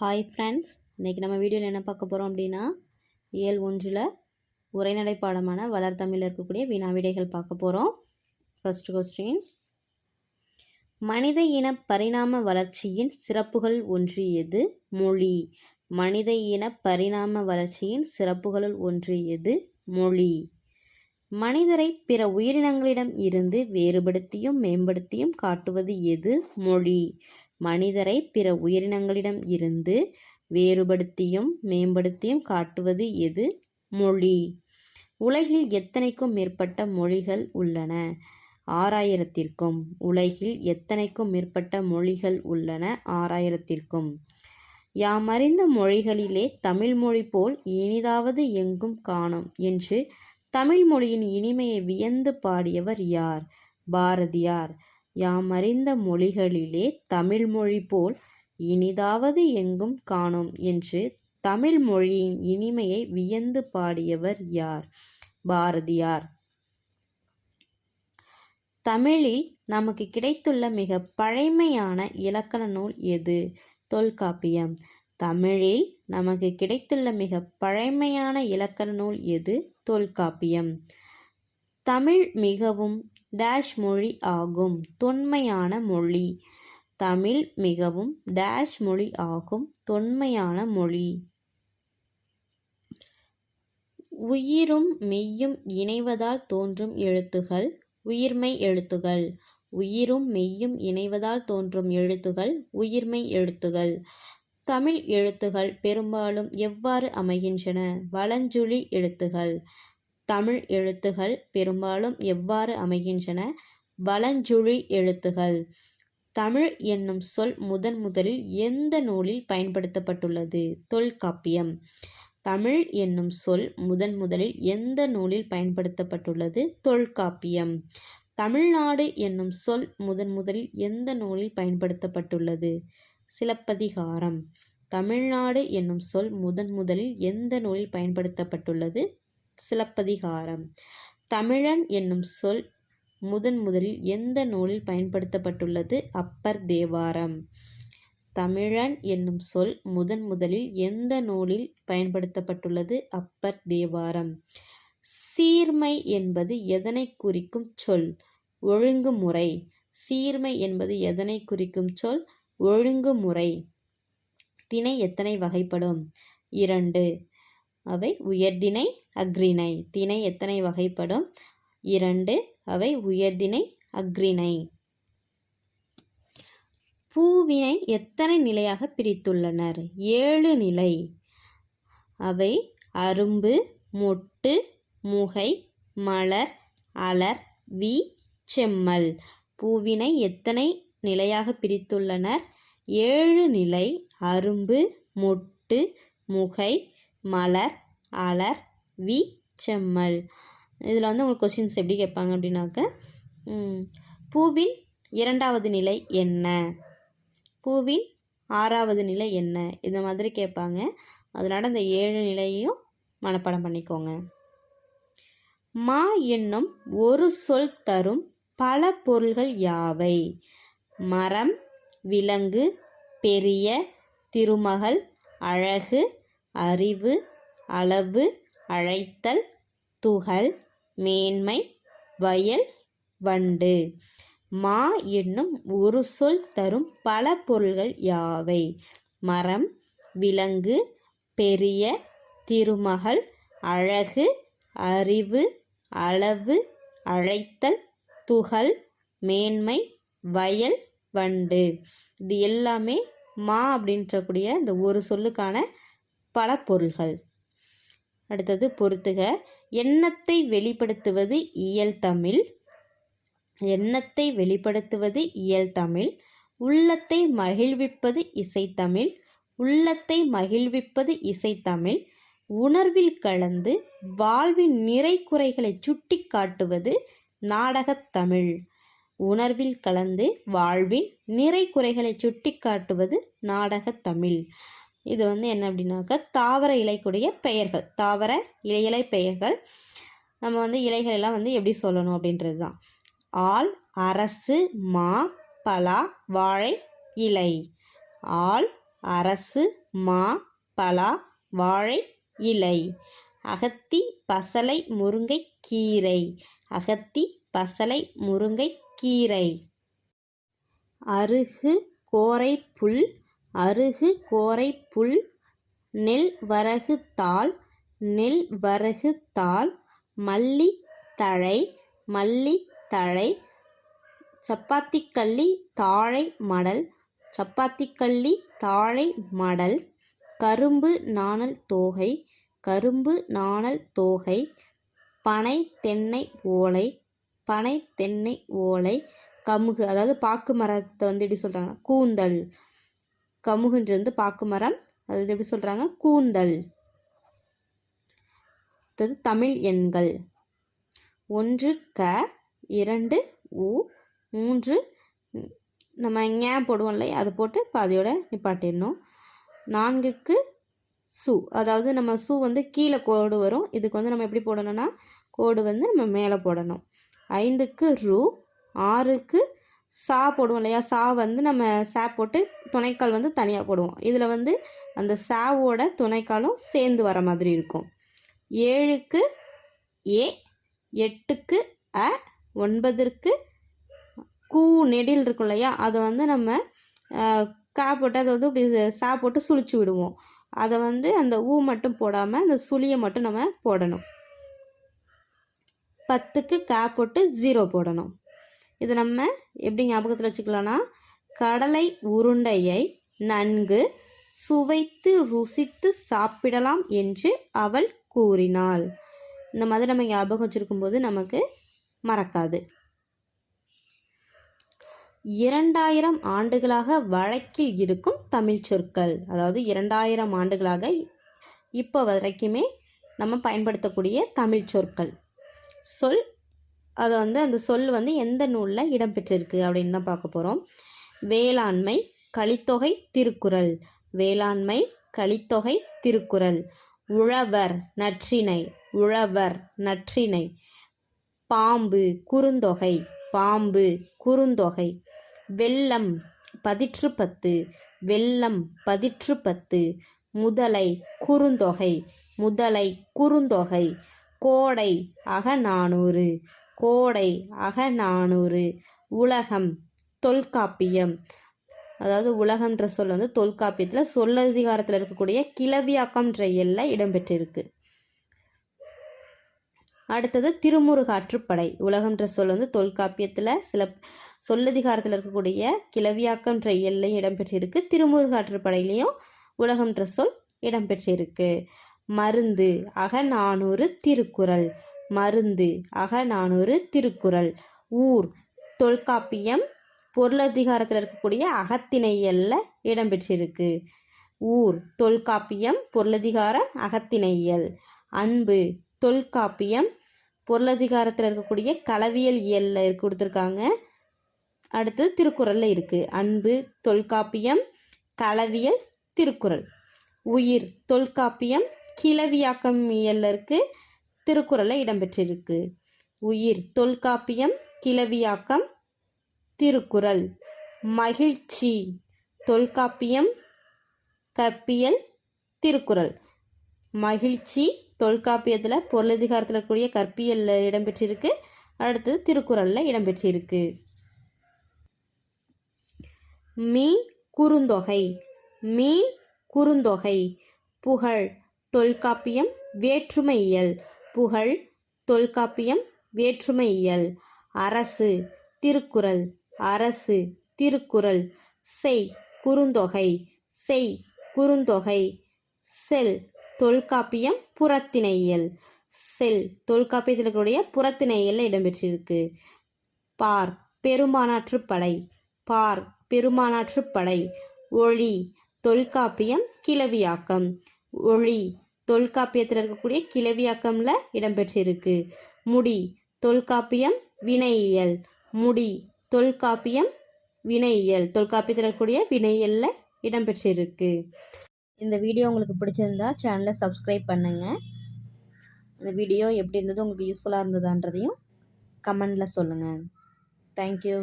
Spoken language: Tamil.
ஹாய் ஃப்ரெண்ட்ஸ் இன்றைக்கி நம்ம வீடியோவில் என்ன பார்க்க போகிறோம் அப்படின்னா இயல் ஒன்றில் உரைநடை பாடமான வளர்தமிழில் இருக்கக்கூடிய வினா விடைகள் பார்க்க போகிறோம் ஃபர்ஸ்ட் கொஸ்டின் மனித இன பரிணாம வளர்ச்சியின் சிறப்புகள் ஒன்று எது? மொழி. மனித இன பரிணாம வளர்ச்சியின் சிறப்புகளுள் ஒன்று எது? மொழி. மனிதரை பிற உயிரினங்களிடம் இருந்து வேறுபடுத்தியும் மேம்படுத்தியும் காட்டுவது எது? மொழி. மனிதரை பிற உயிரினங்களிடம் இருந்து வேறுபடுத்தியும் மேம்படுத்தியும் காட்டுவது எது? மொழி. உலகில் எத்தனைக்கும் மேற்பட்ட மொழிகள் உள்ளன? ஆறாயிரத்திற்கும். உலகில் எத்தனைக்கும் மேற்பட்ட மொழிகள் உள்ளன? ஆறாயிரத்திற்கும். யாமறிந்த மொழிகளிலே தமிழ் மொழி போல் இனிதாவது எங்கும் காணோம் என்று தமிழ் மொழியின் இனிமையை வியந்து பாடியவர் யார்? பாரதியார். யாமறிந்த மொழிகளிலே தமிழ் மொழி போல் இனிதாவது எங்கும் காணோம் என்று தமிழ் மொழியின் இனிமையை வியந்து பாடியவர் யார்? பாரதியார். தமிழில் நமக்கு கிடைத்துள்ள மிக பழைமையான இலக்கண நூல் எது? தொல்காப்பியம். தமிழில் நமக்கு கிடைத்துள்ள மிக பழைமையான இலக்கண நூல் எது? தொல்காப்பியம். தமிழ் மிகவும் டேஷ் மொழி ஆகும். தொன்மையான மொழி. தமிழ் மிகவும் டேஷ் மொழி ஆகும். தொன்மையான மொழி. உயிரும் மெய்யும் இணைவதால் தோன்றும் எழுத்துகள். உயிர்மை எழுத்துகள். உயிரும் மெய்யும் இணைவதால் தோன்றும் எழுத்துகள். உயிர்மை எழுத்துகள். தமிழ் எழுத்துகள் பெரும்பாலும் எவ்வாறு அமைகின்றன? வலஞ்சுழி எழுத்துகள். தமிழ் எழுத்துகள் பெரும்பாலும் எவ்வாறு அமைகின்றன? வலஞ்சுழி எழுத்துகள். தமிழ் என்னும் சொல் முதன் முதலில் எந்த நூலில் பயன்படுத்தப்பட்டுள்ளது? தொல்காப்பியம். தமிழ் என்னும் சொல் முதன் முதலில் எந்த நூலில் பயன்படுத்தப்பட்டுள்ளது? தொல்காப்பியம். தமிழ்நாடு என்னும் சொல் முதன் முதலில் எந்த நூலில் பயன்படுத்தப்பட்டுள்ளது? சிலப்பதிகாரம். தமிழ்நாடு என்னும் சொல் முதன் முதலில் எந்த நூலில் பயன்படுத்தப்பட்டுள்ளது? சிலப்பதிகாரம். தமிழன் என்னும் சொல் முதன் முதலில் எந்த நூலில் பயன்படுத்தப்பட்டுள்ளது? அப்பர் தேவாரம். தமிழன் என்னும் சொல் முதன் முதலில் எந்த நூலில் பயன்படுத்தப்பட்டுள்ளது? அப்பர் தேவாரம். சீர்மை என்பது எதனை குறிக்கும் சொல்? ஒழுங்குமுறை. சீர்மை என்பது எதனை குறிக்கும் சொல்? ஒழுங்குமுறை. திணை எத்தனை வகைப்படும்? இரண்டு. அவை உயர்திணை அக்ரிணை திணை எத்தனை வகைப்படும்? இரண்டு அவை உயர்திணை அக்ரிணை பூவினை எத்தனை நிலையாக பிரித்துள்ளனர்? ஏழு நிலை. அவை அரும்பு மொட்டு முகை மலர் அலர் வி செம்மல். பூவினை எத்தனை நிலையாக பிரித்துள்ளனர்? ஏழு நிலை. அரும்பு மொட்டு முகை மலர் அலர் வி செம்மல். இதில் வந்து உங்களுக்கு கொஸ்டின்ஸ் எப்படி கேட்பாங்க அப்படின்னாக்க பூவின் இரண்டாவது நிலை என்ன? பூவின் ஆறாவது நிலை என்ன? இந்த மாதிரி கேட்பாங்க. அதனால் இந்த ஏழு நிலையையும் மனப்பாடம் பண்ணிக்கோங்க. மா என்னும் ஒரு சொல் தரும் பல பொருள்கள் யாவை? மரம் விலங்கு பெரிய திருமகள் அழகு அறிவு அளவு அழைத்தல் துகள் மேன்மை வயல் வண்டு. மா என்னும் ஒரு சொல் தரும் பல பொருள்கள் யாவை? மரம் விலங்கு பெரிய திருமகள் அழகு அறிவு அளவு அழைத்தல் துகள் மேன்மை வயல் வண்டு. இது எல்லாமே மா அப்படின்றக்கூடிய இந்த ஒரு சொல்லுக்கான பல பொருள்கள் அடுத்தது பொறுத்துக எண்ணத்தை வெளிப்படுத்துவது இயல் தமிழ். எண்ணத்தை வெளிப்படுத்துவது இயல் தமிழ். உள்ளத்தை மகிழ்விப்பது இசைத்தமிழ் உள்ளத்தை மகிழ்விப்பது இசைத்தமிழ் உணர்வில் கலந்து வாழ்வின் நிறை குறைகளை சுட்டி காட்டுவது நாடகத்தமிழ் உணர்வில் கலந்து வாழ்வின் நிறை குறைகளை சுட்டி காட்டுவது நாடகத்தமிழ் இது வந்து என்ன அப்படின்னாக்கா தாவர இலைக்குடைய பெயர்கள். தாவர இலையிலை பெயர்கள். நம்ம வந்து இலைகள் எல்லாம் வந்து எப்படி சொல்லணும் அப்படின்றது தான். ஆள் அரசு மா பலா வாழை இலை. ஆள் அரசு மா பலா வாழை இலை. அகத்தி பசலை முருங்கை கீரை. அகத்தி பசலை முருங்கை கீரை. அருகு கோரை புல் அருகு கோரை புல் நெல் வரகு தாள் நெல் வரகு தாள் மல்லி தழை மல்லி தழை சப்பாத்திக்கள்ளி தாழை மடல் சப்பாத்திக்கள்ளி தாழை மடல் கரும்பு நாணல் தோகை கரும்பு நாணல் தோகை பனை தென்னை ஓலை பனை தென்னை ஓலை கமுகு அதாவது பாக்கு மரத்தை வந்து எப்படி சொல்கிறாங்க கூந்தல் கமுகுன்றது பாக்கு மரம் அது எப்படி சொல்கிறாங்க கூந்தல். அடுத்தது தமிழ் எண்கள். ஒன்று க இரண்டு உ மூன்று நம்ம ஏன் போடுவோம் இல்லையா? அது போட்டு பாதியோட நிப்பாட்டிடணும். நான்குக்கு சு. அதாவது நம்ம சு வந்து கீழே கோடு வரும். இதுக்கு வந்து நம்ம எப்படி போடணும்னா கோடு வந்து நம்ம மேலே போடணும். ஐந்துக்கு ரு ஆறுக்கு சா போடுவோம் இல்லையா? சா வந்து நம்ம சா போட்டு துணைக்கால் வந்து தனியாக போடுவோம். இதில் வந்து அந்த சாவோட துணைக்காலும் சேர்ந்து வர மாதிரி இருக்கும். ஏழுக்கு ஏ எட்டுக்கு அ ஒன்பதற்கு கூ நெடில் இருக்கும் இல்லையா? அதை வந்து நம்ம கா போட்டு அதை வந்து இப்படி சா போட்டு சுழிச்சு விடுவோம். அதை வந்து அந்த ஊ மட்டும் போடாமல் அந்த சுழியை மட்டும் நம்ம போடணும். பத்துக்கு கா போட்டு ஜீரோ போடணும். இது நம்ம எப்படி ஞாபகத்தில் வச்சுக்கலாம்னா கடலை உருண்டையை நன்கு சுவைத்து ருசித்து சாப்பிடலாம் என்று அவள் கூறினாள். இந்த மாதிரி நம்ம ஞாபகம் வச்சிருக்கும்போது நமக்கு மறக்காது. இரண்டாயிரம் ஆண்டுகளாக வழக்கில் இருக்கும் தமிழ் சொற்கள் அதாவது இரண்டாயிரம் ஆண்டுகளாக இப்போ வரைக்குமே நம்ம பயன்படுத்தக்கூடிய தமிழ் சொற்கள். சொல் அதை வந்து அந்த சொல் வந்து எந்த நூலில் இடம்பெற்றிருக்கு அப்படின்னு தான் பார்க்க போகிறோம் வேளாண்மை கலித்தொகை திருக்குறள். வேளாண்மை கலித்தொகை திருக்குறள். உழவர் நற்றிணை. உழவர் நற்றிணை. பாம்பு குறுந்தொகை. பாம்பு குறுந்தொகை. வெள்ளம் பதிற்று பத்து வெள்ளம் பதிற்று பத்து முதலை குறுந்தொகை. முதலை குறுந்தொகை. கோடை அகநானூறு. கோடை அகநானூறு. உலகம் தொல்காப்பியம். அதாவது உலகம்ன்ற சொல் வந்து தொல்காப்பியத்தில் சொல்லதிகாரத்தில் இருக்கக்கூடிய கிளவியாக்கம்ன்ற எல்ல இடம்பெற்றிருக்கு. அடுத்தது திருமுருகாற்றுப்படை. உலகம்ன்ற சொல் வந்து தொல்காப்பியத்தில் சில சொல்லதிகாரத்தில் இருக்கக்கூடிய கிளவியாக்கம்ன்ற எல்லை இடம்பெற்றிருக்கு. திருமுருகாற்றுப்படையிலையும் உலகம்ன்ற சொல் இடம்பெற்றிருக்கு. மருந்து அகநானூறு திருக்குறள். மருந்து. அகநானூறு திருக்குறள். ஊர். தொல்காப்பியம். பொருளதிகாரத்தில் இருக்கக்கூடிய அகத்திணையல்ல இடம்பெற்றிருக்கு. ஊர். தொல்காப்பியம். பொருளதிகாரம் அகத்திணையல் அன்பு. தொல்காப்பியம். பொருளதிகாரத்தில் இருக்கக்கூடிய களவியல் இயல்ல கொடுத்துருக்காங்க. அடுத்து திருக்குறளில் இருக்குது அன்பு. தொல்காப்பியம். களவியல் திருக்குறள். உயிர். தொல்காப்பியம். கிளவியாக்கம் இயல்ல இருக்குது திருக்குறளில் இடம்பெற்றிருக்கு. உயிர் தொல்காப்பியம் கிளவியாக்கம் திருக்குறள். மகிழ்ச்சி தொல்காப்பியம் கற்பியல் திருக்குறள். மகிழ்ச்சி தொல்காப்பியத்தில் பொருளதிகாரத்தில் இருக்கக்கூடிய கற்பியலில் இடம்பெற்றிருக்கு. அடுத்தது திருக்குறளில் இடம்பெற்றிருக்கு. மீன் குறுந்தொகை மீன் குறுந்தொகை. புகழ் தொல்காப்பியம் வேற்றுமையியல் புகழ் தொல்காப்பியம் வேற்றுமையியல். அரசு திருக்குறள். அரசு திருக்குறள். செய் குறுந்தொகை. செய் குறுந்தொகை. செல் தொல்காப்பியம் புறத்திணையியல். செல் தொல்காப்பியத்தில் இருக்கக்கூடிய புறத்திணையில் இடம்பெற்றிருக்கு. பார் பெருமானாற்றுப்படை பார் பெரும்பானாற்றுப் படை. ஒளி தொல்காப்பியம் கிளவியாக்கம் ஒளி தொல்காப்பியத்தில் இருக்கக்கூடிய கிளவியாக்கம்ல இடம்பெற்றிருக்கு. முடி தொல்காப்பியம் வினையியல். முடி தொல்காப்பியம் வினையியல். தொல்காப்பியத்தில் இருக்கக்கூடிய வினையியல்ல இடம்பெற்றிருக்கு. இந்த வீடியோ உங்களுக்கு பிடிச்சிருந்தா சேனலை சப்ஸ்கிரைப் பண்ணுங்கள் இந்த வீடியோ எப்படி இருந்தது உங்களுக்கு யூஸ்ஃபுல்லாக இருந்ததான்றதையும் கமெண்டில் சொல்லுங்கள் தேங்க்யூ